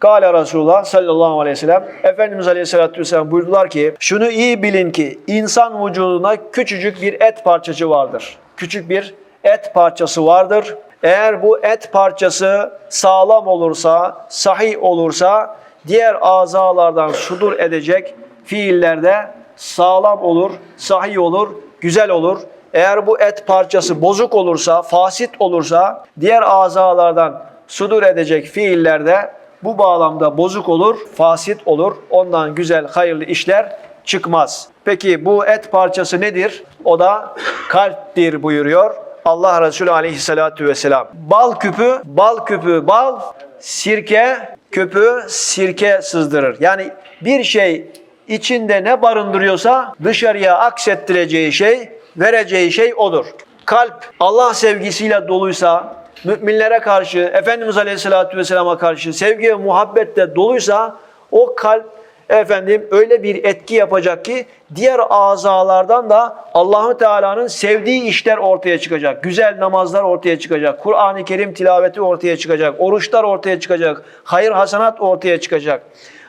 Kale Resulullah sallallahu aleyhi ve sellem Efendimiz aleyhissalatü vesselam buyurdular ki şunu iyi bilin ki insan vücuduna küçücük bir et parçacığı vardır. Küçük bir et parçası vardır. Eğer bu et parçası sağlam olursa, sahih olursa diğer azalardan sudur edecek fiillerde sağlam olur, sahih olur, güzel olur. Eğer bu et parçası bozuk olursa, fasit olursa diğer azalardan sudur edecek fiillerde bu bağlamda bozuk olur, fasit olur. Ondan güzel, hayırlı işler çıkmaz. Peki bu et parçası nedir? O da kalptir buyuruyor Allah Resulü aleyhissalatu vesselam. Bal küpü, bal küpü bal, sirke küpü sirke sızdırır. Yani bir şey içinde ne barındırıyorsa dışarıya aksettireceği şey, vereceği şey odur. Kalp Allah sevgisiyle doluysa, müminlere karşı, Efendimiz Aleyhisselatü Vesselam'a karşı sevgi ve muhabbetle doluysa o kalp efendim öyle bir etki yapacak ki diğer azalardan da Allahu Teala'nın sevdiği işler ortaya çıkacak. Güzel namazlar ortaya çıkacak. Kur'an-ı Kerim tilaveti ortaya çıkacak. Oruçlar ortaya çıkacak. Hayır hasanat ortaya çıkacak.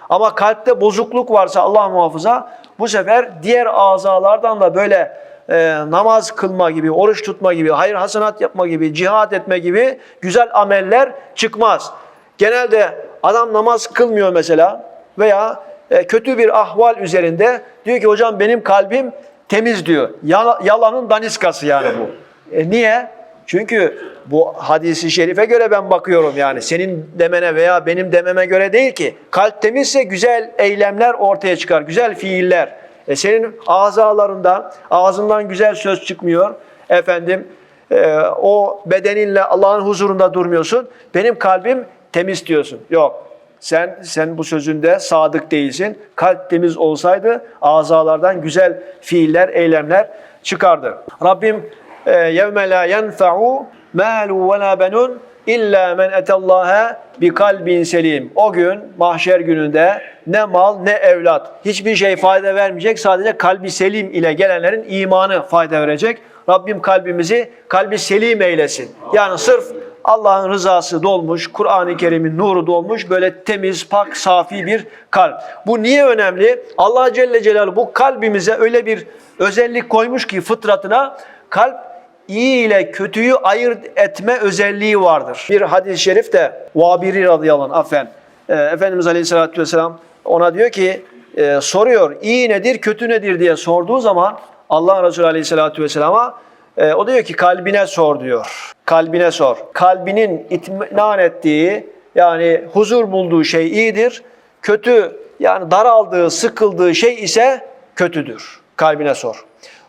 Ama kalpte bozukluk varsa Allah muhafaza bu sefer diğer azalardan da böyle e, namaz kılma gibi, oruç tutma gibi, hayır hasenat yapma gibi, cihat etme gibi güzel ameller çıkmaz. Genelde adam namaz kılmıyor mesela veya e, kötü bir ahval üzerinde diyor ki hocam benim kalbim temiz diyor. Yala- yalanın daniskası yani bu. E, niye? Çünkü bu hadisi şerife göre ben bakıyorum yani. Senin demene veya benim dememe göre değil ki. Kalp temizse güzel eylemler ortaya çıkar, güzel fiiller. E senin azalarından, ağzından güzel söz çıkmıyor. Efendim, e, o bedeninle Allah'ın huzurunda durmuyorsun. Benim kalbim temiz diyorsun. Yok. Sen sen bu sözünde sadık değilsin. Kalp temiz olsaydı azalardan güzel fiiller, eylemler çıkardı. Rabbim yevme la yenfa'u malu ve la benun illa men etallaha bi kalbin selim. O gün mahşer gününde ne mal ne evlat hiçbir şey fayda vermeyecek. Sadece kalbi selim ile gelenlerin imanı fayda verecek. Rabbim kalbimizi kalbi selim eylesin. Yani sırf Allah'ın rızası dolmuş, Kur'an-ı Kerim'in nuru dolmuş, böyle temiz, pak, safi bir kalp. Bu niye önemli? Allah Celle Celaluhu bu kalbimize öyle bir özellik koymuş ki fıtratına kalp iyi ile kötüyü ayırt etme özelliği vardır. Bir hadis-i şerif de Vabiri radıyallahu anh affen. e, Efendimiz Aleyhisselatü Vesselam ona diyor ki e, soruyor iyi nedir kötü nedir diye sorduğu zaman Allah Resulü Aleyhisselatü Vesselam'a e, o diyor ki kalbine sor diyor. Kalbine sor. Kalbinin itminan ettiği yani huzur bulduğu şey iyidir. Kötü yani daraldığı, sıkıldığı şey ise kötüdür. Kalbine sor.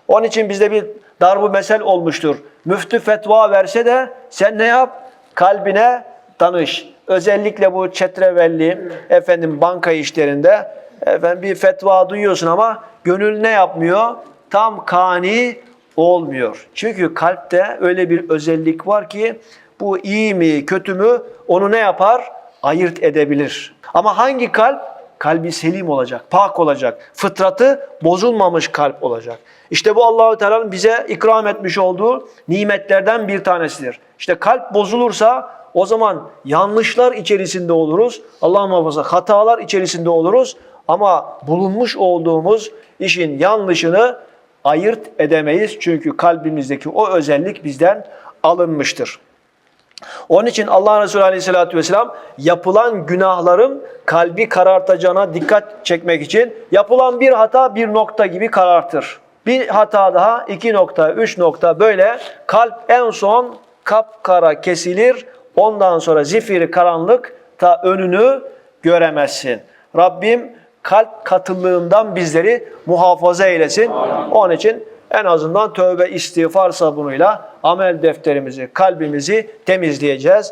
Onun için bizde bir darbu mesel olmuştur. Müftü fetva verse de sen ne yap? Kalbine danış. Özellikle bu çetrevelli efendim banka işlerinde efendim bir fetva duyuyorsun ama gönül ne yapmıyor? Tam kani olmuyor. Çünkü kalpte öyle bir özellik var ki bu iyi mi kötü mü onu ne yapar? Ayırt edebilir. Ama hangi kalp? Kalbi selim olacak, pak olacak. Fıtratı bozulmamış kalp olacak. İşte bu Allahu Teala'nın bize ikram etmiş olduğu nimetlerden bir tanesidir. İşte kalp bozulursa o zaman yanlışlar içerisinde oluruz. Allah muhafaza hatalar içerisinde oluruz. Ama bulunmuş olduğumuz işin yanlışını ayırt edemeyiz. Çünkü kalbimizdeki o özellik bizden alınmıştır. Onun için Allah Resulü Aleyhisselatü Vesselam yapılan günahların kalbi karartacağına dikkat çekmek için yapılan bir hata bir nokta gibi karartır. Bir hata daha iki nokta, üç nokta böyle kalp en son kapkara kesilir. Ondan sonra zifiri karanlık ta önünü göremezsin. Rabbim kalp katılığından bizleri muhafaza eylesin. Onun için en azından tövbe istiğfar sabunuyla amel defterimizi, kalbimizi temizleyeceğiz.